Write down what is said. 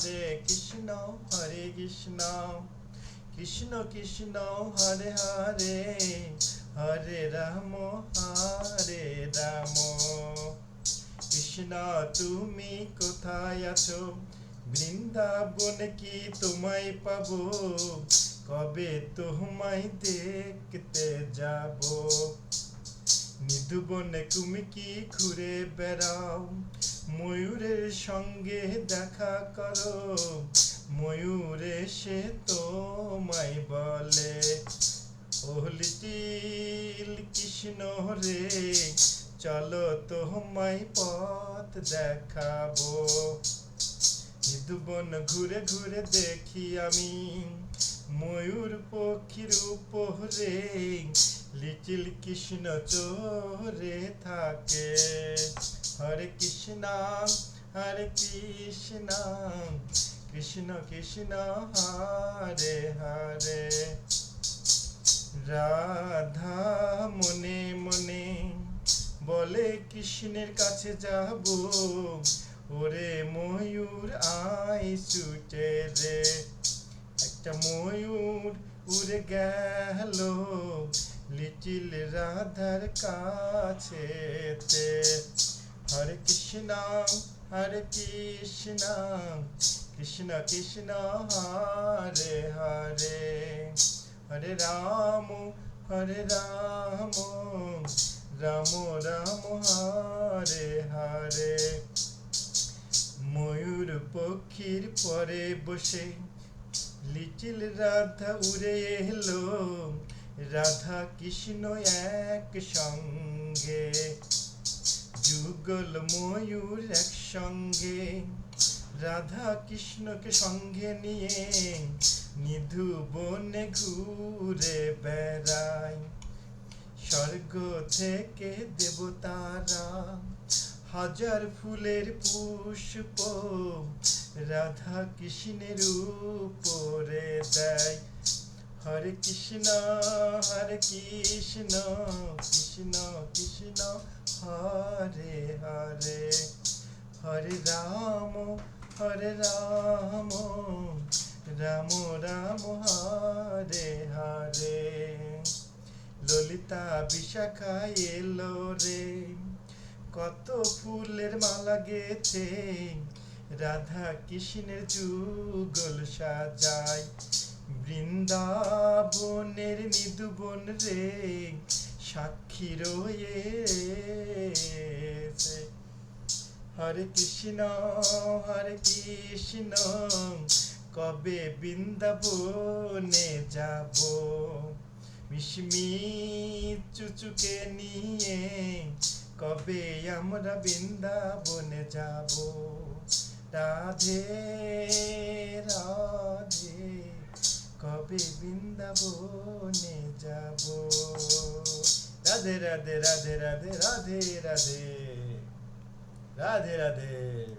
হরে কৃষ্ণ হরে কৃষ্ণ। কৃষ্ণ কৃষ্ণ, হরে হরে। হরে রাম হরে রাম। কৃষ্ণ, তুমি কোথায় আছো? বৃন্দাবন কি তোমায় পাবো? কবে তোমায় দেখতে যাব? নিধুবনে, তুমি কি ঘুরে বেড়াও? ময়ূরের সঙ্গে দেখা করো। ময়ূর এসে তোমায় বলে ও লিটিল কৃষ্ণ রে, চলো তোমায় পথ দেখাবো। নিধুবন ঘুরে ঘুরে দেখি আমি, ময়ূর পক্ষীর উপরে লিটিল কৃষ্ণ চোরে থাকে। হরে কৃষ্ণ হরে কৃষ্ণ কৃষ্ণ কৃষ্ণ, হরে হরে। রাধা মনে মনে বলে, কৃষ্ণের কাছে যাব। ওরে ময়ূর আই ছুটে রে। একটা ময়ূর উড়ে গেল। লিটিল রাধার কাছে হরে কৃষ্ণ হরে কৃষ্ণ কৃষ্ণ কৃষ্ণ, হরে হরে। হরে রাম হরে রাম রাম রাম, হরে হরে। ময়ূর পক্ষীর পরে বসে লিটিল রাধা উড়ে এলো। রাধা কৃষ্ণ এক সঙ্গে যুগল ময়ূর একসঙ্গে, রাধা কৃষ্ণকে সঙ্গে নিয়ে নিধু বনে ঘুরে বেড়ায় স্বর্গ থেকে দেবতারা হাজার ফুলের পুষ্প রাধা কৃষ্ণের উপরে দেয়। হরে কৃষ্ণ হরে কৃষ্ণ কৃষ্ণ কৃষ্ণ, হরে হরে। হরে রাম হরে রাম রাম রাম, হরে হরে। ললিতা বিশাখা এলো রে, কত ফুলের মালা গেছে। রাধা কৃষ্ণের যুগল সাজায় বৃন্দাবনের নিদুবন রে, সাক্ষী রয়েছে। হরে কৃষ্ণ হরে কৃষ্ণ, কবে বৃন্দাবনে যাব? মিশমি চুচুকে নিয়ে কবে আমরা বৃন্দাবনে যাব? রাধে কবে বৃন্দাবনে যাব? রাধে রাধে রাধে রাধে রাধে রাধে রাধে রাধে।